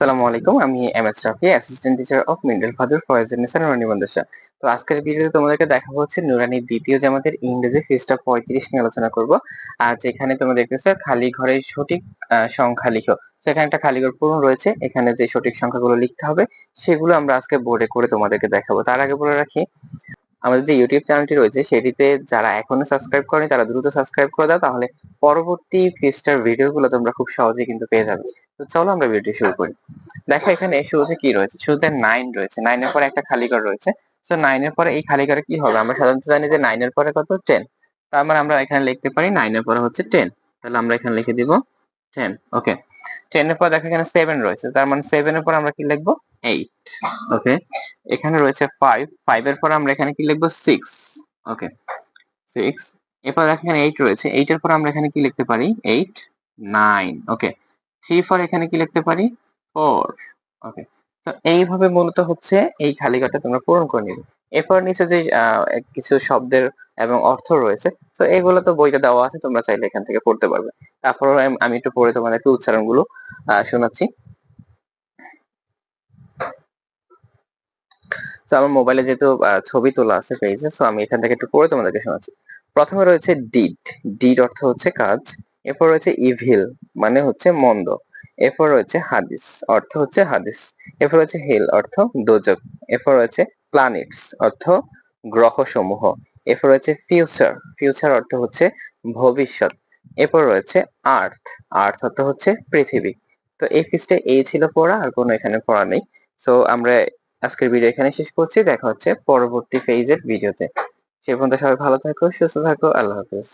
আসসালামু আলাইকুম, আমি M S Rafi assistant teacher of middle Fadur Foyezunnesa Nurani Madrasa তো আজকের ভিডিওতে তোমাদেরকে দেখাবো হচ্ছে নুরানির দ্বিতীয় জামাতের ইংরেজি পৃষ্ঠা পঁয়ত্রিশ নিয়ে আলোচনা করব। আর যেখানে তোমরা দেখতেছো খালি ঘরের সঠিক সংখ্যা লিখো। সেখানে একটা খালি ঘর পূরণ রয়েছে, এখানে যে সঠিক সংখ্যাগুলো লিখতে হবে, সেগুলো আমরা আজকে বোর্ডে করে তোমাদেরকে দেখাবো। তার আগে বলে রাখি, আমাদের যে ইউটিউব চ্যানেলটি রয়েছে, সেটিতে যারা এখনও সাবস্ক্রাইব করেনি, তারা দ্রুত সাবস্ক্রাইব করে দাও, তাহলে পরবর্তী পৃষ্ঠার ভিডিওগুলো তোমরা খুব সহজেই কিন্তু পেয়ে যাবে। তো চলো আমরা ভিডিও শুরু করি। দেখো এখানে শুরুতে কি রয়েছে? শুরুতে নাইন রয়েছে। নাইনের পরে একটা খালি ঘর রয়েছে তো নাইনের পরে এই খালি ঘরে কি হবে? আমরা সাধারণত জানি যে নাইনের পরে কত? টেন তার মানে আমরা এখানে লিখতে পারি নাইনের পরে হচ্ছে টেন তাহলে আমরা এখানে লিখে দিব টেন ওকে টেনের পর দেখো এখানে সেভেন রয়েছে। তার মানে সেভেনের পর আমরা কি লিখব? এইট ওকে এখানে রয়েছে ফাইভ ফাইভ এর পর আমরা এখানে কি লিখব? সিক্স ওকে সিক্স এরপর দেখো এখানে এইট রয়েছে। এইট এর পর আমরা এখানে কি লিখতে পারি? Eight nine okay three four এখানে কি লিখতে পারি? ফোর ওকে তো এইভাবে মূলত হচ্ছে এই খালি ঘরটা তোমরা পূরণ করে নিবে। এরপর নিচে যে কিছু শব্দের এবং অর্থ রয়েছে, তো এগুলো তো বইতে দেওয়া আছে, তোমরা চাইলে এখান থেকে পড়তে পারবে। তারপর আমি একটু পড়ে তোমাদেরকে উচ্চারণগুলো শোনাচ্ছি। তো আমার মোবাইলে যেহেতু ছবি তোলা আছে পেজে সো আমি এখান থেকে একটু পড়ে তোমাদেরকে শোনাচ্ছি। প্রথমে রয়েছে ডিড ডিড অর্থ হচ্ছে কাজ। এরপর রয়েছে ইভিল মানে হচ্ছে মন্দ। এরপর রয়েছে হাদিস, অর্থ হচ্ছে হাদিস। এরপর রয়েছে হেল অর্থ দোজক। এরপর রয়েছে প্ল্যানেটস অর্থ গ্রহসমূহ। এরপর রয়েছে ফিউচার ফিউচার অর্থ হচ্ছে ভবিষ্যৎ। এরপর রয়েছে আর্থ আর্থ অর্থ হচ্ছে পৃথিবী। তো এই পৃষ্ঠে এই ছিল পড়া, আর কোনো এখানে পড়া নেই। সো আমরা আজকের ভিডিও এখানে শেষ করছি। দেখা হচ্ছে পরবর্তী ফেজের ভিডিওতে সে পর্যন্ত সবাই ভালো থাকো, সুস্থ থাকো, আল্লাহ হাফেজ।